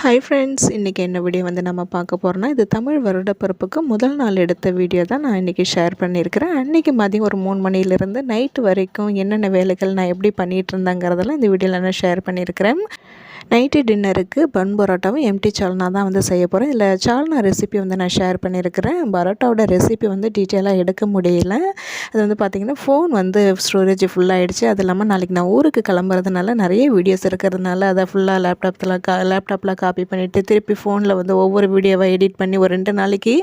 Hi friends இன்றைக்கி என்ன video வந்து நம்ம பார்க்க போகிறோன்னா இது தமிழ் வருடப்பிறப்புக்கு முதல் நாள் எடுத்த வீடியோ தான் நான் இன்றைக்கி ஷேர் பண்ணியிருக்கிறேன். அன்றைக்கி மதியம் ஒரு மூணு மணிலேருந்து நைட்டு வரைக்கும் என்னென்ன வேலைகள் நான் எப்படி பண்ணிகிட்டு இருந்தேங்கிறதெல்லாம் இந்த வீடியோவில் நான் ஷேர் பண்ணியிருக்கிறேன். நைட்டு டின்னருக்கு பன் பரோட்டாவும் எம்டி சால்னா தான் வந்து செய்ய போகிறேன் இதில் சால்னா ரெசிபி வந்து நான் ஷேர் பண்ணியிருக்கிறேன். பரோட்டாவோட ரெசிபி வந்து டீட்டெயிலாக எடுக்க முடியல. அது வந்து பார்த்திங்கன்னா ஃபோன் வந்து ஸ்டோரேஜ் ஃபுல்லாகிடுச்சு அது இல்லாமல் நாளைக்கு நான் ஊருக்கு கிளம்புறதுனால நிறைய வீடியோஸ் இருக்கிறதுனால அதை ஃபுல்லாக லேப்டாப்பில் கா லேப்டாப்பில் காப்பி பண்ணிவிட்டு திருப்பி ஃபோனில் வந்து ஒவ்வொரு வீடியோவை எடிட் பண்ணி ஒரு ரெண்டு நாளைக்கு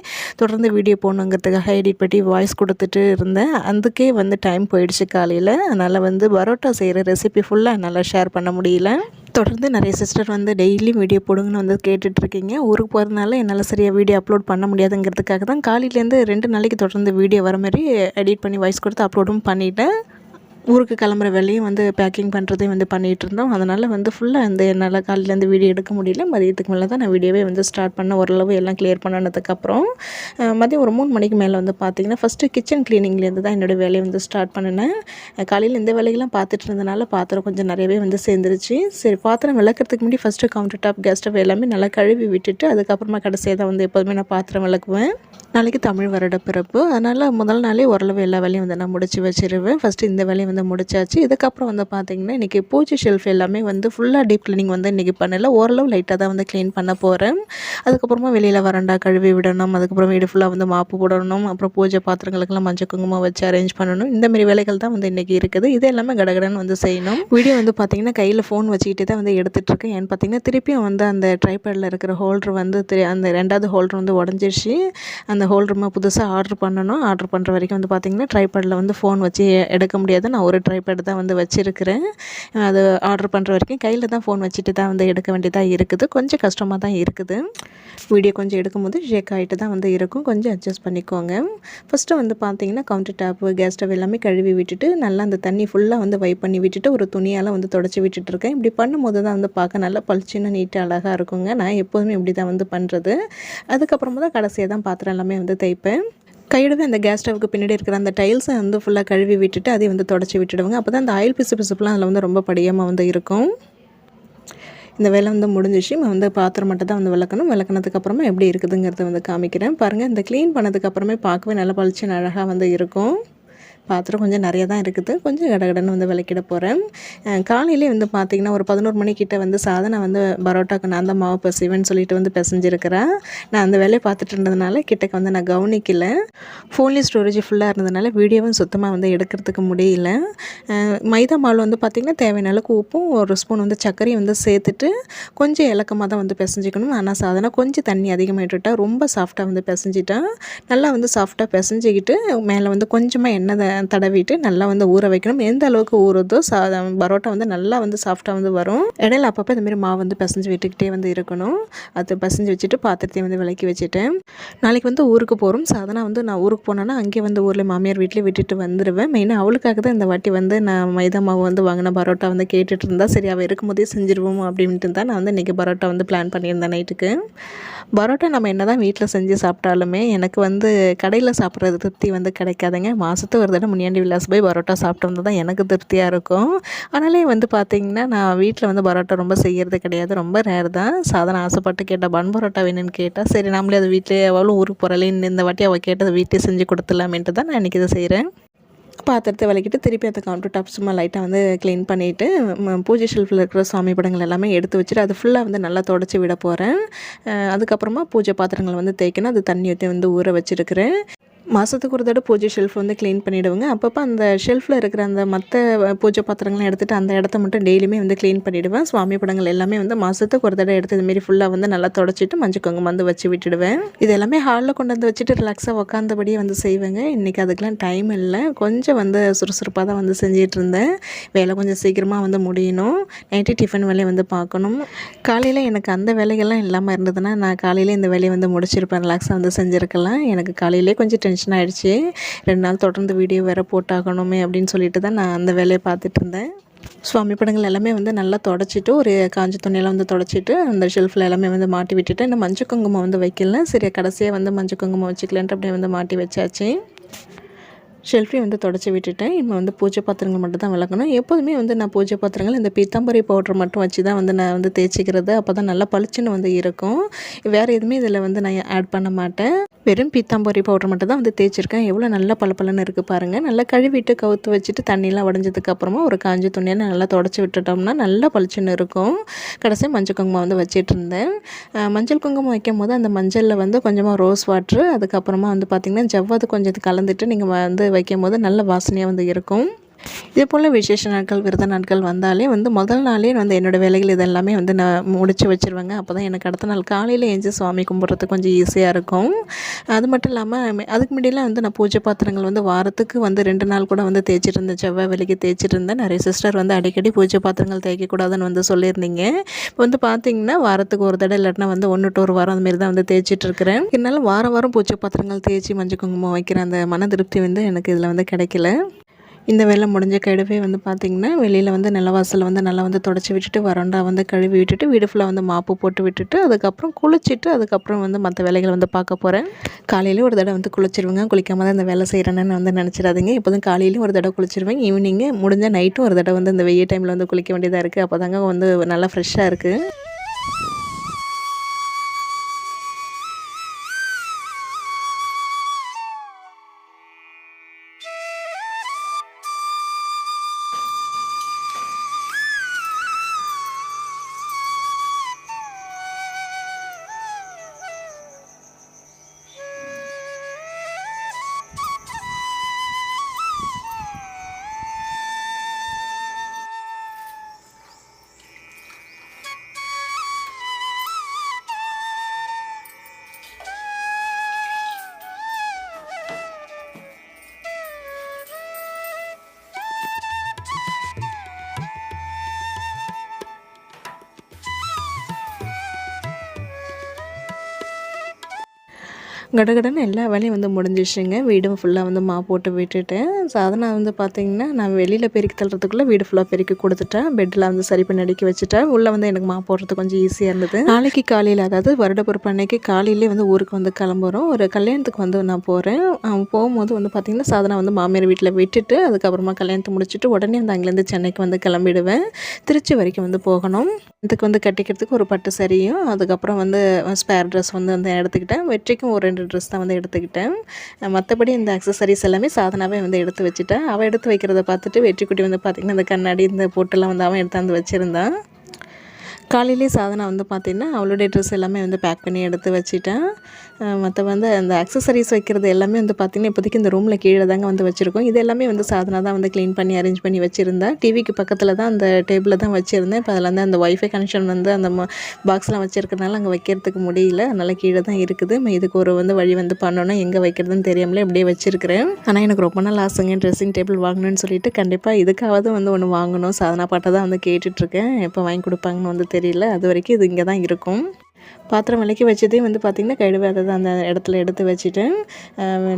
தொடர்ந்து வீடியோ போகணுங்கிறதுக்காக எடிட் பண்ணி வாய்ஸ் கொடுத்துட்டு இருந்தேன். அதுக்கே வந்து டைம் போயிடுச்சு காலையில். அதனால் வந்து பரோட்டா செய்கிற ரெசிபி ஃபுல்லாக என்னால் ஷேர் பண்ண முடியல. தொடர்ந்து நிறைய சிஸ்டர் வந்து டெய்லியும் வீடியோ போடுங்கன்னு வந்து கேட்டுட்ருக்கீங்க. ஊருக்கு போகிறதுனால என்னால் சரியாக வீடியோ அப்லோட் பண்ண முடியாதுங்கிறதுக்காக தான் காலையிலேருந்து ரெண்டு நாளைக்கு தொடர்ந்து வீடியோ வர மாதிரி எடிட் பண்ணி வாய்ஸ் கொடுத்து அப்லோடும் பண்ணிவிட்டேன் ஊருக்கு கிளம்புற வேலையும் வந்து பேக்கிங் பண்ணுறதையும் வந்து பண்ணிகிட்டு இருந்தோம். அதனால் வந்து ஃபுல்லாக வந்து என்னால் காலையிலேருந்து வீடியோ எடுக்க முடியல. மதியத்துக்கு மேலே தான் நான் வீடியோவே வந்து ஸ்டார்ட் பண்ண ஓரளவு எல்லாம் கிளியர் பண்ணதுக்கப்புறம் மதியம் ஒரு மூணு மணிக்கு மேலே வந்து பார்த்திங்கன்னா ஃபஸ்ட்டு கிச்சன் க்ளீனிங்லேருந்து தான் என்னோடய வேலையை வந்து ஸ்டார்ட் பண்ணினேன். காலையில் இந்த வேலையெல்லாம் பார்த்துட்டு இருந்தனால பாத்திரம் கொஞ்சம் நிறையவே வந்து சேர்ந்துருச்சு. சரி பாத்திரம் விளக்குறதுக்கு முன்னாடி first counter top gas stove எல்லாமே நல்லா கழுவி விட்டுட்டு அதுக்கப்புறமா கடைசியாக தான் வந்து எப்போதுமே நான் பாத்திரம் விளக்குவேன். நாளைக்கு தமிழ் வருட பிறப்பு. அதனால் முதல் நாளே ஓரளவு எல்லா வேலையும் வந்து நான் முடிச்சு வச்சிருவேன். ஃபஸ்ட்டு இந்த வேலையை வந்து முடிச்சாச்சு. இதுக்கப்புறம் வந்து பார்த்திங்கன்னா இன்றைக்கி பூஜை ஷெல்ஃப் எல்லாமே வந்து ஃபுல்லாக டீப் க்ளீனிங் வந்து இன்றைக்கி பண்ணல. ஓரளவு லைட்டாக தான் வந்து க்ளீன் பண்ண போகிறேன் அதுக்கப்புறமா வெளியில் வரண்டா கழுவி விடணும். அதுக்கப்புறம் வீடு ஃபுல்லாக வந்து மாப்பு போடணும். அப்புறம் பூஜை பாத்திரங்களுக்கெல்லாம் மஞ்சள் குங்குமம் வச்சு அரேஞ்ச் பண்ணணும். இந்தமாரி வேலைகள் தான் வந்து இன்றைக்கி இருக்குது. இது எல்லாமே கடகடன் வந்து செய்யணும். வீடியோ வந்து பார்த்திங்கன்னா கையில் ஃபோன் வச்சுக்கிட்டு தான் வந்து எடுத்துகிட்ருக்கேன் ஏன்னு பார்த்திங்கன்னா திருப்பியும் வந்து அந்த ட்ரைபேடில் இருக்கிற ஹோல்டர் வந்து அந்த ரெண்டாவது ஹோல்டர் வந்து உடஞ்சிருச்சு. அந்த ஹோல் ஹோல்டருமா புதுசாக ஆர்ட்ரு பண்ணணும். ஆர்டர் பண்ணுற வரைக்கும் வந்து பார்த்திங்கன்னா ட்ரைபேடில் வந்து ஃபோன் வச்சு எடுக்க முடியாது. நான் ஒரு ட்ரைபேடு தான் வந்து வச்சுருக்கிறேன். அது ஆர்ட்ரு பண்ணுற வரைக்கும் கையில் தான் ஃபோன் வச்சுட்டு தான் வந்து எடுக்க வேண்டியதாக இருக்குது. கொஞ்சம் கஷ்டமாக தான் இருக்குது. வீடியோ கொஞ்சம் எடுக்கும்போது ஷேக் ஆகிட்டு தான் வந்து இருக்கும். கொஞ்சம் அட்ஜஸ்ட் பண்ணிக்கோங்க. ஃபஸ்ட்டு வந்து பார்த்திங்கன்னா கவுண்டர் டாப்பு கேஸ் ஸ்டவ் எல்லாமே கழுவி விட்டுட்டு நல்லா அந்த தண்ணி ஃபுல்லாக வந்து வைப் பண்ணி விட்டுட்டு ஒரு துணியால் வந்து தொடச்சி விட்டுட்ருக்கேன் இப்படி பண்ணும்போது தான் வந்து பார்க்க நல்லா பளிச்சுன்னு நீட்டாக அழகாக இருக்குங்க. நான் எப்போதுமே இப்படி தான் வந்து பண்ணுறது அதுக்கப்புறமா தான் கடைசியாக தான் பாத்திரம் எல்லாமே எல்லாமே வந்து தைப்பேன் கையோடவே அந்த கேஸ் ஸ்டவ்க்கு பின்னாடி இருக்கிற அந்த டைல்ஸை வந்து ஃபுல்லாக கழுவி விட்டுட்டு அதையும் வந்து தொடச்சி விட்டுடுவாங்க. அப்போ தான் அந்த ஆயில் பிசு பிசுப்புலாம் அதில் வந்து ரொம்ப படியாமல் வந்து இருக்கும். இந்த வேலை வந்து முடிஞ்சிச்சு. வந்து பாத்திரம் மட்டும் தான் வந்து விளக்கணும். விளக்குனதுக்கப்புறமா எப்படி இருக்குதுங்கிறத வந்து காமிக்கிறேன். பாருங்கள் இந்த க்ளீன் பண்ணதுக்கப்புறமே பார்க்கவே நல்லா பளிச்சுன்னு அழகாக வந்து இருக்கும். பாத்திரம் கொஞ்சம் நிறைய தான் இருக்குது. கொஞ்சம் கடகடன்னு வந்து விளக்கிட போகிறேன் காலையிலே வந்து பார்த்திங்கன்னா ஒரு பதினோரு மணிக்கிட்ட வந்து சாதனை வந்து பரோட்டாக்கு நான் தான் மாவு பசிவேன்னு சொல்லிட்டு வந்து பிசைஞ்சிருக்கிறேன் நான் அந்த வேலையை பார்த்துட்டு இருந்ததுனால கிட்டக்க வந்து நான் கவனிக்கல. ஃபோன்லேயும் ஸ்டோரேஜ் ஃபுல்லாக இருந்ததுனால வீடியோவும் சுத்தமாக வந்து எடுக்கிறதுக்கு முடியல. மைதா மாவு வந்து பார்த்திங்கன்னா தேவையான அளவுக்கு உப்பும் ஒரு ஸ்பூன் வந்து சர்க்கரையும் வந்து சேர்த்துட்டு கொஞ்சம் இலக்கமாக தான் வந்து பிசைஞ்சிக்கணும். ஆனால் சாதனை கொஞ்சம் தண்ணி அதிகமாகிட்டுட்டா ரொம்ப சாஃப்டாக வந்து பிசைஞ்சிட்டேன் நல்லா வந்து சாஃப்டாக பிசைஞ்சிக்கிட்டு மேலே வந்து கொஞ்சமாக எண்ணெய் தடவிட்டு நல்லா வந்து ஊற வைக்கணும். எந்த அளவுக்கு ஊறுதோ சா பரோட்டா வந்து நல்லா வந்து சாஃப்டாக வந்து வரும். இடையில அப்பப்போ இந்தமாரி மாவு வந்து பசஞ்சு விட்டுக்கிட்டே வந்து இருக்கணும். அது பசஞ்சு வச்சுட்டு பாத்திரத்தையும் வந்து விளக்கி வச்சுட்டேன் நாளைக்கு வந்து ஊருக்கு போகிறோம் சாதனா வந்து நான் ஊருக்கு போனேன்னா அங்கே வந்து ஊரில் மாமியார் வீட்டிலே விட்டுட்டு வந்துடுவேன் மெயினாக அவளுக்காக தான் இந்த வாட்டி வந்து நான் மைதா மாவு வந்து வாங்கின பரோட்டா வந்து கேட்டுட்டு இருந்தா சரி அவள் இருக்கும்போதே செஞ்சிருவோம் அப்படின்ட்டு தான் நான் வந்து இன்றைக்கி பரோட்டா வந்து பிளான் பண்ணியிருந்தேன் நைட்டுக்கு. பரோட்டா நம்ம என்ன தான் வீட்டில் செஞ்சு சாப்பிட்டாலுமே எனக்கு வந்து கடையில் சாப்பிட்றது திருப்தி வந்து கிடைக்காதுங்க. மாதத்துக்கு ஒரு தடவை முனியாண்டி விலாஸ் போய் பரோட்டா சாப்பிட்டு வந்து தான் எனக்கு திருப்தியாக இருக்கும். ஆனாலே வந்து பார்த்திங்கன்னா நான் வீட்டில் வந்து பரோட்டா ரொம்ப செய்கிறது கிடையாது. ரொம்ப ரேர் தான். சாதனை ஆசைப்பட்டு கேட்டால் பன் பரோட்டா வேணும்னு கேட்டால் சரி நம்மளே அதை வீட்டிலே எவ்வளோ ஊருக்கு போகிறலேன்னு இந்த வாட்டி அவள் கேட்டதை வீட்டிலே செஞ்சு கொடுத்துலாமேன்ட்டு தான் நான் இன்றைக்கி இதை செய்கிறேன் பாத்திரத்தை விளக்கிட்டு திருப்பி அந்த கவுண்டர் டாப் சும்மா லைட்டாக வந்து க்ளீன் பண்ணிவிட்டு பூஜை ஷெல்ஃபில் இருக்கிற சுவாமி படங்கள் எல்லாமே எடுத்து வச்சுட்டு அது ஃபுல்லாக வந்து நல்லா தொடச்சி விட போகிறேன் அதுக்கப்புறமா பூஜை பாத்திரங்கள் வந்து தேய்க்கணும். அது தண்ணி ஊற்றி வந்து ஊற வச்சுருக்கிறேன். மாதத்துக்கு ஒரு தடவை பூஜை ஷெல்ஃப் வந்து க்ளீன் பண்ணிவிடுவேங்க அப்பப்போ அந்த ஷெல்ஃபில் இருக்கிற அந்த மற்ற பூஜை பாத்திரங்கள்லாம் எடுத்துகிட்டு அந்த இடத்த மட்டும் டெய்லியுமே வந்து க்ளீன் பண்ணிவிடுவேன் சுவாமி படங்கள் எல்லாமே வந்து மாதத்துக்கு ஒரு தடவை எடுத்து இதுமாரி ஃபுல்லாக வந்து நல்லா தொடச்சிட்டு மஞ்சள் குங்குமம் வந்து வச்சு விட்டுடுவேன். இது எல்லாமே ஹாலில் கொண்டு வந்து வச்சுட்டு ரிலாக்ஸாக உட்காந்தபடியே வந்து செய்வேங்க. இன்றைக்கி அதுக்கெலாம் டைம் இல்லை. கொஞ்சம் வந்து சுறுசுறுப்பாக தான் வந்து செஞ்சிகிட்டு இருந்தேன். வேலை கொஞ்சம் சீக்கிரமாக வந்து முடியணும். நைட்டு டிஃபன் வேலையை வந்து பார்க்கணும். காலையில் எனக்கு அந்த வேலைகள்லாம் இல்லாமல் இருந்ததுன்னா நான் காலையில் இந்த வேலையை வந்து முடிச்சிருப்பேன். ரிலாக்ஸாக வந்து செஞ்சுருக்கலாம். எனக்கு காலையிலே கொஞ்சம் டென்ஷன் ஆகிடுச்சி ரெண்டு நாள் தொடர்ந்து வீடியோ வேறு போட்டாகணுமே அப்படின்னு சொல்லிட்டு தான் நான் அந்த வேலையை பார்த்துட்டு இருந்தேன். சுவாமி படங்கள் எல்லாமே வந்து நல்லா தொடச்சிட்டு ஒரு காஞ்ச துணியெல்லாம் வந்து தொடச்சிட்டு அந்த ஷெல்ஃபில் எல்லாமே வந்து மாட்டி விட்டுட்டு இந்த மஞ்சள் குங்குமம் வந்து வைக்கல. சரி கடைசியாக வந்து மஞ்சள் குங்குமம் வச்சுக்கலன்ட்டு அப்படியே வந்து மாட்டி வச்சாச்சு. ஷெல்ஃபையும் வந்து தொடச்சி விட்டுட்டேன். இப்போ வந்து பூஜை பாத்திரங்கள் மட்டும் தான் விளக்கணும். எப்போதுமே வந்து நான் பூஜை பாத்திரங்கள் இந்த பீத்தாம்பரி பவுட்ரு மட்டும் வச்சு தான் வந்து நான் வந்து தேய்ச்சிக்கிறது. அப்போ தான் நல்லா பளிச்சுன்னு வந்து இருக்கும். வேறு எதுவுமே இதில் வந்து நான் ஆட் பண்ண மாட்டேன். வெறும் பீத்தாம்பரி பவுடர் மட்டும் தான் வந்து தேய்ச்சிருக்கேன். எவ்வளோ நல்லா பளபளன்னு இருக்குது பாருங்கள் நல்லா கழுவிட்டு கவுத்து வச்சுட்டு தண்ணியெலாம் உடஞ்சதுக்கப்புறமா ஒரு காஞ்சி துணியை நல்லா தொடச்சி விட்டுட்டோம்னா நல்லா பளிச்சுன்னு இருக்கும். கடைசி மஞ்சள் குங்குமம் வந்து வச்சிட்டு இருந்தேன். மஞ்சள் குங்குமம் வைக்கும் போது அந்த மஞ்சளில் வந்து கொஞ்சமாக ரோஸ் வாட்ரு அதுக்கப்புறமா வந்து பார்த்திங்கன்னா ஜவ்வாது கொஞ்சம் கலந்துட்டு நீங்கள் வந்து வைக்கும் போது நல்ல வாசனையாக வந்து இருக்கும். இதே போல் விசேஷ நாட்கள் விரத நாட்கள் வந்தாலே வந்து முதல் நாளே வந்து என்னோடய வேலைகள் இதெல்லாமே வந்து நான் முடித்து வச்சுருவேங்க. அப்போ தான் எனக்கு அடுத்த நாள் காலையில் எழுந்து சுவாமி கும்பிட்றதுக்கு கொஞ்சம் ஈஸியாக இருக்கும். அது மட்டும் இல்லாமல் அதுக்கு முன்னாடிலாம் வந்து நான் பூஜை பாத்திரங்கள் வந்து வாரத்துக்கு வந்து ரெண்டு நாள் கூட வந்து தேய்ச்சிட்டு இருந்தேன் செவ்வாய் வேலைக்கு தேய்ச்சிட்டு இருந்தேன் நிறைய சிஸ்டர் வந்து அடிக்கடி பூஜை பாத்திரங்கள் தேய்க்கக்கூடாதுன்னு வந்து சொல்லியிருந்தீங்க. இப்போ வந்து பார்த்தீங்கன்னா வாரத்துக்கு ஒரு தடவை இல்லாட்டினா வந்து ஒன்று டு ஒரு வாரம் அதுமாரி தான் வந்து தேய்ச்சிட்டு இருக்கிறேன். இருந்தாலும் வாரம் வாரம் பூஜை பாத்திரங்கள் தேய்ச்சி மஞ்சள் குங்குமம் வைக்கிற அந்த மன திருப்தி வந்து எனக்கு இதில் வந்து கிடைக்கல. இந்த வேலை முடிஞ்ச கழுவே வந்து பார்த்திங்கன்னா வெளியில் வந்து நிலவாசல் வந்து நல்லா வந்து தொடச்சி விட்டுட்டு வரண்டா வந்து கழுவி விட்டுட்டு வீடு ஃபுல்லாக வந்து மாப்பு போட்டு விட்டுட்டு அதுக்கப்புறம் குளிச்சுட்டு அதுக்கப்புறம் வந்து மற்ற வேலைகளை வந்து பார்க்க போகிறேன் காலையில் ஒரு தடவை வந்து குளிச்சிருவேங்க. குளிக்காம தான் இந்த வேலை செய்கிறேன்னு வந்து நினச்சிடாதீங்க. இப்போதும் காலையிலையும் ஒரு தடவை குளிச்சிருவேன். ஈவினிங்கு முடிஞ்ச நைட்டும் ஒரு தடவை வந்து இந்த வெயில் டைமில் வந்து குளிக்க வேண்டியதாக இருக்குது அப்போ தாங்க வந்து நல்லா ஃப்ரெஷ்ஷாக இருக்குது கடகடன்னு எல்லா வேலையும் வந்து முடிஞ்சிச்சுங்க வீடும் ஃபுல்லாக வந்து மா போட்டு விட்டுட்டேன் சாதனா வந்து பார்த்திங்கன்னா நான் வெளியில் பெருக்கி தள்ளுறதுக்குள்ளே வீடு ஃபுல்லாக பெருக்கி கொடுத்துட்டேன். பெட்டில் வந்து சரி பண்ணி அடிக்க வச்சுட்டேன். உள்ளே வந்து எனக்கு மா போடுறது கொஞ்சம் ஈஸியாக இருந்தது. நாளைக்கு காலையில் அதாவது வருடப்பிறப்பு அன்னைக்கு காலையிலே வந்து ஊருக்கு வந்து கிளம்புறோம். ஒரு கல்யாணத்துக்கு வந்து நான் போகிறேன் போகும்போது வந்து பார்த்திங்கன்னா சாதனை வந்து மாமியார் வீட்டில் விட்டுட்டு அதுக்கப்புறமா கல்யாணத்தை முடிச்சுட்டு உடனே வந்து அங்கேருந்து சென்னைக்கு வந்து கிளம்பிடுவேன். திருச்சி வரைக்கும் வந்து போகணும். இதுக்கு வந்து கட்டிக்கிறதுக்கு ஒரு பட்டு சரியும். அதுக்கப்புறம் வந்து ஸ்பேர் ட்ரெஸ் வந்து வந்து எடுத்துக்கிட்டேன். வெற்றிக்கும் ஒரு ரெண்டு ட்ரெஸ் தான் வந்து எடுத்துக்கிட்டேன். மற்றபடி இந்த அக்சசரிஸ் எல்லாமே சாதனாவே வந்து எடுத்து வச்சுட்டேன். அவள் எடுத்து வைக்கிறத பார்த்துட்டு வெற்றிக்குட்டி வந்து பார்த்திங்கன்னா இந்த கண்ணாடி இந்த பொட்டெல்லாம் வந்து அவன் எடுத்தாந்து வச்சுருந்தான். காலையிலே சாதனை வந்து பார்த்திங்கன்னா அவளுடைய ட்ரெஸ் எல்லாமே வந்து பேக் பண்ணி எடுத்து வச்சுட்டேன். மற்ற வந்து அந்த அக்சசரிஸ் வைக்கிறது எல்லாமே வந்து பார்த்திங்கன்னா இப்போதைக்கு இந்த ரூமில் கீழே தாங்க வந்து வச்சுருக்கோம். இது எல்லாமே வந்து சாதனை தான் வந்து க்ளீன் பண்ணி அரேஞ்ச் பண்ணி வச்சுருந்தேன். டிவிக்கு பக்கத்தில் தான் அந்த டேபிளில் தான் வச்சுருந்தேன். இப்போ அதில் வந்து அந்த ஒய்ஃபை கனெக்ஷன் வந்து அந்த பாக்ஸ்லாம் வச்சுருக்கனால அங்கே வைக்கிறதுக்கு முடியல. அதனால் கீழே தான் இருக்குது. இதுக்கு ஒரு வந்து வழி வந்து பண்ணணும். எங்கே வைக்கிறதுன்னு தெரியாமலே அப்படியே வச்சுருக்கிறேன். ஆனால் எனக்கு ரொம்ப நாள் ஆசைங்க ட்ரெஸ்ஸிங் டேபிள் வாங்கணும்னு சொல்லிட்டு கண்டிப்பாக இதுக்காவது வந்து ஒன்று வாங்கணும். சாதனா பாட்டை தான் வந்து கேட்டுட்ருக்கேன் எப்போ வாங்கி கொடுப்பாங்கன்னு வந்து தெரியும் தெரியல. அது வரைக்கும் இது இங்கே தான் இருக்கும். பாத்திரம் விலைக்கு வச்சதே வந்து பார்த்திங்கன்னா கழுவாதது அந்த இடத்துல எடுத்து வச்சுட்டேன்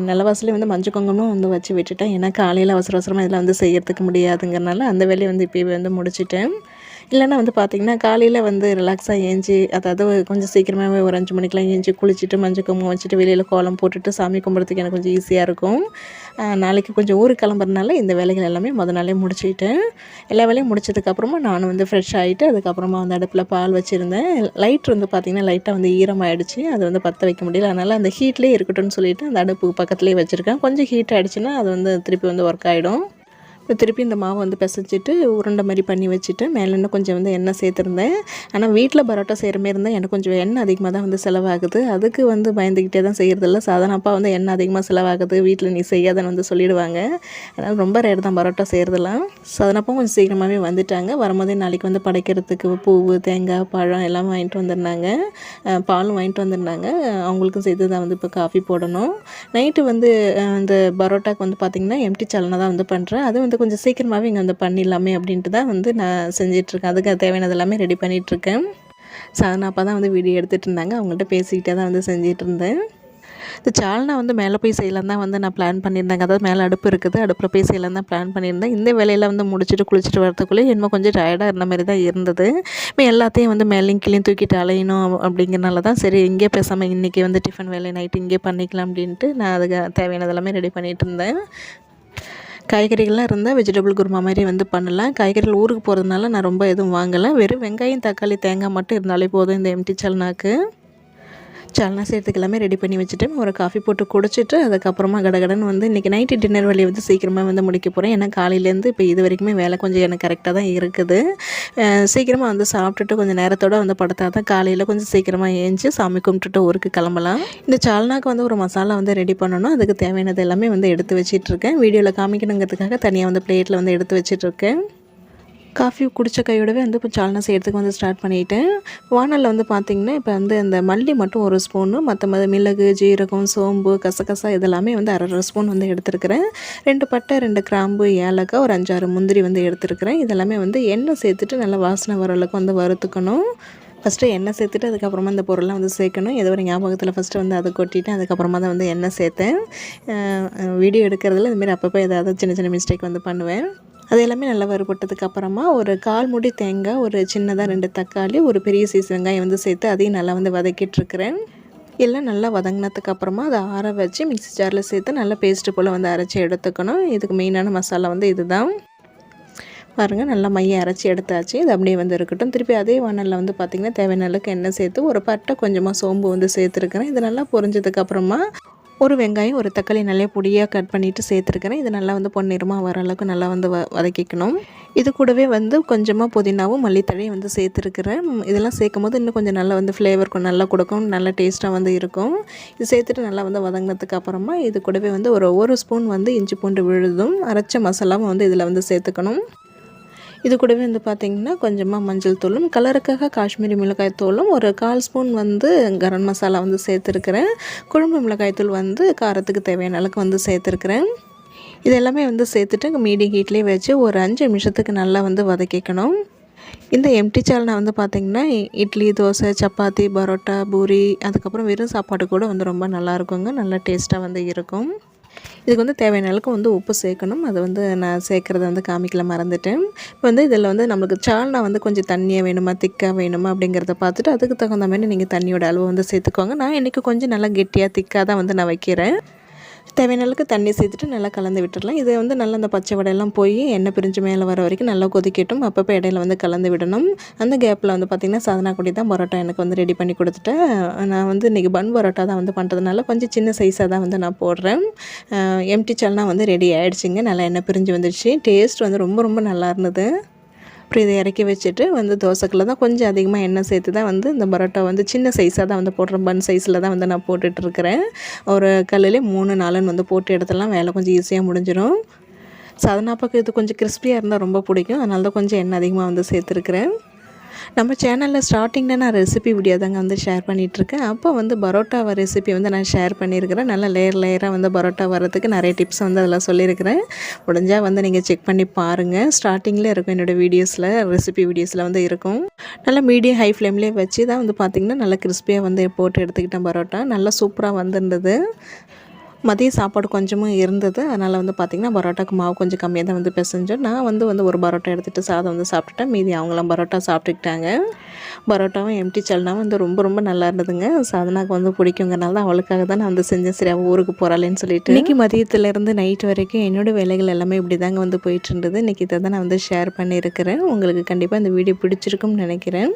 நிலவாசலையும் வந்து மஞ்சள் குங்குமம் வந்து வச்சு விட்டுட்டேன். ஏன்னா காலையில் அவசர அவசரமாக இதெல்லாம் வந்து செய்யறதுக்கு முடியாதுங்கிறனால அந்த வேலையை வந்து இப்போயே வந்து முடிச்சுட்டேன். இல்லைன்னா வந்து பார்த்திங்கன்னா காலையில் வந்து ரிலாக்ஸாக ஏஞ்சி அதாவது கொஞ்சம் சீக்கிரமாகவே ஒரு அஞ்சு மணிக்கெலாம் ஏஞ்சி குளிச்சுட்டு மஞ்சள் குங்குமம் வச்சுட்டு வெளியில் கோலம் போட்டுட்டு சாமி கும்பிட்றதுக்கு எனக்கு கொஞ்சம் ஈஸியாக இருக்கும். நாளைக்கு கொஞ்சம் ஊருக்கு கிளம்புறதுனால இந்த வேலைகள் எல்லாமே முத நாளே முடிச்சுக்கிட்டேன். எல்லா வேலையும் முடிச்சதுக்கப்புறமா நானும் வந்து ஃப்ரெஷ் ஆகிட்டு அதுக்கப்புறமா வந்து அடுப்பில் பால் வச்சுருந்தேன். லைட் வந்து பார்த்திங்கன்னா லைட்டாக வந்து ஈரமாயிடுச்சு. அது வந்து பற்ற வைக்க முடியல. அதனால் அந்த ஹீட்லேயே இருக்கட்டும்னு சொல்லிட்டு அந்த அடுப்பு பக்கத்துலேயே வச்சுருக்கேன். கொஞ்சம் ஹீட் ஆகிடுச்சுன்னா அது வந்து திருப்பி வந்து ஒர்க் ஆகிடும் திருப்பி இந்த மாவு வந்து பிசைச்சிட்டு உருண்டை மாதிரி பண்ணி வச்சுட்டு மேலே இன்னும் கொஞ்சம் வந்து எண்ணெய் சேர்த்துருந்தேன். ஆனால் வீட்டில் பரோட்டா செய்கிற மாதிரி இருந்தால் எனக்கு கொஞ்சம் எண்ணெய் அதிகமாக தான் வந்து செலவாகுது. அதுக்கு வந்து பயந்துக்கிட்டே தான் செய்கிறதில்ல சாதாரண அப்பா வந்து எண்ணெய் அதிகமாக செலவாகுது. வீட்டில் நீ செய்யாதன்னு வந்து சொல்லிடுவாங்க. அதனால் ரொம்ப ரேர் தான் பரோட்டா செய்கிறதெல்லாம் சாதாரணப்பா கொஞ்சம் சீக்கிரமாகவே வந்துட்டாங்க. வரும்போதே நாளைக்கு வந்து படைக்கிறதுக்கு பூவு தேங்காய் பழம் எல்லாம் வாங்கிட்டு வந்திருந்தாங்க. பாலும் வாங்கிட்டு வந்திருந்தாங்க. அவங்களுக்கும் சேர்த்து தான் வந்து இப்போ காஃபி போடணும். நைட்டு வந்து அந்த இந்த பரோட்டாக்கு வந்து பார்த்திங்கன்னா எம்டி சலனை தான் வந்து பண்ணுறேன் அது வந்து கொஞ்சம் சீக்கிரமாகவே இங்கே வந்து பண்ணிடலாமே அப்படின்ட்டு தான் வந்து நான் செஞ்சிட்ருக்கேன். அதுக்கு தேவையானது எல்லாமே ரெடி பண்ணிகிட்ருக்கேன் சாதனா அப்பா தான் வந்து வீடியோ எடுத்துகிட்டு இருந்தாங்க. அவங்கள்ட்ட பேசிக்கிட்டே தான் வந்து செஞ்சிகிட்டு இருந்தேன் இந்த சால்னா வந்து மேலே போய் செய்யலாம் தான் வந்து நான் பிளான் பண்ணியிருந்தேங்க. அதாவது மேலே அடுப்பு இருக்குது. அடுப்பில் போய் செய்யலாம் தான் பிளான் பண்ணியிருந்தேன். இந்த வேலையில் வந்து முடிச்சுட்டு குளிச்சுட்டு வரதுக்குள்ளே என்னமோ கொஞ்சம் டயர்டாக இருந்த மாதிரி தான் இருந்தது. இப்போ எல்லாத்தையும் வந்து மேலேயும் கீழேயும் தூக்கிட்டு அலையணும் அப்படிங்கிறனால தான் சரி இங்கே பேசாமல் இன்றைக்கி வந்து டிஃபன் வேலை நைட்டு இங்கே பண்ணிக்கலாம் அப்படின்ட்டு நான் அதுக்கு தேவையானதெல்லாமே ரெடி பண்ணிகிட்டு இருந்தேன். காய்கறிகள்லாம் இருந்தால் வெஜிடபிள் குருமா மாதிரி வந்து பண்ணலாம். காய்கறிகள் ஊருக்கு போகிறதுனால நான் ரொம்ப எதுவும் வாங்கலை. வெறும் வெங்காயம் தக்காளி தேங்காய் மட்டும் இருந்தாலே போதும் இந்த எம்டி சல்னாக்கு சல்னா செய்கிறதுக்கு எல்லாமே ரெடி பண்ணி வச்சுட்டு ஒரு காஃபி போட்டு குடிச்சிட்டு அதுக்கப்புறமா கடகடன்னு வந்து இன்றைக்கி நைட்டு டின்னர் வேலையை வந்து சீக்கிரமாக வந்து முடிக்க போகிறேன் ஏன்னா காலையிலேருந்து இப்போ இது வரைக்குமே வேலை கொஞ்சம் எனக்கு கரெக்டாக தான் இருக்குது. சீக்கிரமாக வந்து சாப்பிட்டுட்டு கொஞ்சம் நேரத்தோடு வந்து படுத்தா தான் காலையில் கொஞ்சம் சீக்கிரமாக ஏஞ்சி சாமி கும்பிட்டுட்டு ஊருக்கு கிளம்பலாம். இந்த சால்னாக்கு வந்து ஒரு மசாலா வந்து ரெடி பண்ணணும். அதுக்கு தேவையானது எல்லாமே வந்து எடுத்து வச்சிட்ருக்கேன் வீடியோவில் காமிக்கணுங்கிறதுக்காக தனியாக வந்து பிளேட்டில் வந்து எடுத்து வச்சிட்ருக்கேன் காஃபி குடித்த கையோடவே வந்து இப்போ சால்னா செய்கிறதுக்கு வந்து ஸ்டார்ட் பண்ணிவிட்டேன் வானலில் வந்து பார்த்திங்கன்னா இப்போ வந்து இந்த மல்லி மட்டும் ஒரு ஸ்பூனு மற்ற மாதிரி மிளகு ஜீரகம் சோம்பு கசகசா இதெல்லாமே வந்து அரை அரை ஸ்பூன் வந்து எடுத்துருக்கிறேன். ரெண்டு பட்டை ரெண்டு கிராம்பு ஏலக்காய் ஒரு அஞ்சாறு முந்திரி வந்து எடுத்துருக்கிறேன். இதெல்லாமே வந்து எண்ணெய் சேர்த்துட்டு நல்லா வாசனை வர அளவுக்கு வந்து வறுத்துக்கணும். ஃபஸ்ட்டு எண்ணெய் சேர்த்துட்டு அதுக்கப்புறமா இந்த பொருள்லாம் வந்து சேர்க்கணும். ஏதோ ஒரு ஞாபகத்தில் ஃபஸ்ட்டு வந்து அதை கொட்டிட்டு அதுக்கப்புறமா தான் வந்து எண்ணெய் சேர்த்தேன். வீடியோ எடுக்கிறதுல இதுமாரி அப்பப்போ ஏதாவது சின்ன சின்ன மிஸ்டேக் வந்து பண்ணுவேன். அது எல்லாமே நல்லா வறுபட்டதுக்கு அப்புறமா ஒரு கால் முடி தேங்காய் ஒரு சின்னதாக ரெண்டு தக்காளி ஒரு பெரிய சைஸ் வெங்காயம் வந்து சேர்த்து அதையும் நல்லா வந்து வதக்கிட்டுருக்குறேன். எல்லாம் நல்லா வதங்கினதுக்கு அப்புறமா அதை ஆற வச்சு மிக்ஸி ஜாரில் சேர்த்து நல்லா பேஸ்ட்டு போல் வந்து அரைச்சி எடுத்துக்கணும். இதுக்கு மெயினான மசாலா வந்து இதுதான். பாருங்கள் நல்லா மைய அரைச்சி எடுத்தாச்சு. இது அப்படியே வந்து இருக்கட்டும். திருப்பி அதே வானலில் வந்து பார்த்திங்கன்னா தேவையான அளவுக்கு எண்ணெய் சேர்த்து ஒரு பட்டை கொஞ்சமாக சோம்பு வந்து சேர்த்துருக்குறேன். இது நல்லா பொரிஞ்சதுக்கப்புறமா ஒரு வெங்காயம் ஒரு தக்காளி நல்லா பொடியாக கட் பண்ணிவிட்டு சேர்த்துருக்கிறேன். இது நல்லா வந்து பொன்னிறமாக வர அளவுக்கு நல்லா வந்து வ வதக்கிக்கணும். இது கூடவே வந்து கொஞ்சமாக புதினாவும் மல்லித்தழையும் வந்து சேர்த்துருக்குறேன். இதெல்லாம் சேர்க்கும் போது இன்னும் கொஞ்சம் நல்லா வந்து ஃப்ளேவர் நல்லா கொடுக்கும். நல்ல டேஸ்ட்டாக வந்து இருக்கும். இது சேர்த்துட்டு நல்லா வந்து வதங்கினதுக்கு அப்புறமா இது கூடவே வந்து ஒரு ஒரு ஸ்பூன் வந்து இஞ்சி பூண்டு விழுதும் அரைச்ச மசாலாவும் வந்து இதில் வந்து சேர்த்துக்கணும். இது கூடவே வந்து பார்த்திங்கன்னா கொஞ்சமாக மஞ்சள் தூளும் கலருக்காக காஷ்மீரி மிளகாய் தூளும் ஒரு கால் ஸ்பூன் வந்து கரம் மசாலா வந்து சேர்த்துருக்குறேன். குழம்பு மிளகாய் தூள் வந்து காரத்துக்கு தேவையான அளவுக்கு வந்து சேர்த்துருக்குறேன். இது எல்லாமே வந்து சேர்த்துட்டு மீடியம் ஹீட்லேயே வச்சு ஒரு அஞ்சு நிமிஷத்துக்கு நல்லா வந்து வதக்கிக்கணும். இந்த எம்டி சால்னா வந்து பார்த்திங்கன்னா இட்லி தோசை சப்பாத்தி பரோட்டா பூரி அதுக்கப்புறம் வெறும் சாப்பாடு கூட வந்து ரொம்ப நல்லா இருக்குங்க. நல்லா டேஸ்ட்டாக வந்து இருக்கும். இதுக்கு வந்து தேவையான அளவுக்கு வந்து உப்பு சேர்க்கணும். அது வந்து நான் சேர்க்குறத வந்து காமிக்கல மறந்துட்டேன். இப்போ வந்து இதில் வந்து நம்மளுக்கு சால்னா வந்து கொஞ்சம் தண்ணியாக வேணுமா திக்காக வேணுமா அப்படிங்கிறத பார்த்துட்டு அதுக்கு தகுந்த மாதிரி நீங்கள் தண்ணியோட அளவு வந்து சேர்த்துக்கோங்க. நான் இன்றைக்கி கொஞ்சம் நல்லா கெட்டியாக திக்காக தான் வந்து நான் வைக்கிறேன். தேவையான அளவுக்கு தண்ணி சேர்த்துட்டு நல்லா கலந்து விட்டுடலாம். இதை வந்து நல்லா அந்த பச்சை வடையெல்லாம் போய் எண்ணெய் பிரிஞ்சு மேலே வர வரைக்கும் நல்லா கொதிக்கட்டும். அப்பப்போ இடையில வந்து கலந்து விடணும். அந்த கேப்பில் வந்து பார்த்திங்கன்னா சாதனா கொடி தான் பரோட்டா எனக்கு வந்து ரெடி பண்ணி கொடுத்துட்டேன். நான் வந்து இன்றைக்கி பன் பரோட்டா தான் வந்து பண்ணுறதுனால கொஞ்சம் சின்ன சைஸாக தான் வந்து நான் போடுறேன். எம்டி சால்னா வந்து ரெடி ஆகிடுச்சிங்க நல்லா எண்ணெய் பிரிஞ்சு வந்துடுச்சு. டேஸ்ட் வந்து ரொம்ப ரொம்ப நல்லா இருந்தது. அப்புறம் இதை இறக்கி வச்சுட்டு வந்து தோசைக்குள்ள தான் கொஞ்சம் அதிகமாக எண்ணெய் சேர்த்து தான் வந்து இந்த பரோட்டா வந்து சின்ன சைஸாக தான் வந்து போடுறேன் பன் சைஸில் தான் வந்து நான் போட்டுட்ருக்கிறேன் ஒரு கல்லுலேயே மூணு நாலுன்னு வந்து போட்டு எடுத்துலாம் வேலை கொஞ்சம் ஈஸியாக முடிஞ்சிடும் சாதனாப்பாக்கு இது கொஞ்சம் கிறிஸ்பியாக இருந்தால் ரொம்ப பிடிக்கும். அதனால தான் கொஞ்சம் எண்ணெய் அதிகமாக வந்து சேர்த்துருக்குறேன். நம்ம சேனலில் ஸ்டார்டிங்கில் நான் ரெசிபி வீடியோ தாங்க வந்து ஷேர் பண்ணிகிட்ருக்கேன் அப்போ வந்து பரோட்டாவை ரெசிபி வந்து நான் ஷேர் பண்ணியிருக்கிறேன். நல்லா லேயர் லேயராக வந்து பரோட்டா வரதுக்கு நிறைய டிப்ஸ் வந்து அதெல்லாம் சொல்லியிருக்கிறேன். முடிஞ்சால் வந்து நீங்கள் செக் பண்ணி பாருங்கள் ஸ்டார்டிங்கில் இருக்கும் என்னோடய வீடியோஸில் ரெசிபி வீடியோஸில் வந்து இருக்கும். நல்லா மீடியம் ஹை ஃப்ளேம்லேயே வச்சு தான் வந்து பார்த்திங்கன்னா நல்லா கிறிஸ்பியாக வந்து போட்டு எடுத்துக்கிட்டேன் பரோட்டா. நல்லா சூப்பராக வந்துருந்தது. மதிய சாப்பாடு கொஞ்சமும் இருந்தது. அதனால் வந்து பார்த்திங்கன்னா பரோட்டாக்கு மாவு கொஞ்சம் கம்மியாக தான் வந்து பிசைஞ்சோம். நான் வந்து வந்து ஒரு பரோட்டா எடுத்துகிட்டு சாதம் வந்து சாப்பிட்டுட்டேன். மீதி அவங்களாம் பரோட்டா சாப்பிட்டுக்கிட்டாங்க. பரோட்டாவும் எம்டி சல்னாவும் வந்து ரொம்ப ரொம்ப நல்லா இருந்ததுங்க. சாதனாக்கு வந்து பிடிக்குங்கிறனால தான் அவளுக்காக தான் நான் வந்து செஞ்சேன். சரி அவள் ஊருக்கு போகிறாளேன்னு சொல்லிட்டு. இன்றைக்கி மதியத்துலேருந்து நைட் வரைக்கும் என்னோடய வேலைகள் எல்லாமே இப்படி தாங்க வந்து போயிட்டு இருந்தது. இன்றைக்கி இதை தான் நான் வந்து ஷேர் பண்ணியிருக்கிறேன். உங்களுக்கு கண்டிப்பாக இந்த வீடியோ பிடிச்சிருக்கும்னு நினைக்கிறேன்.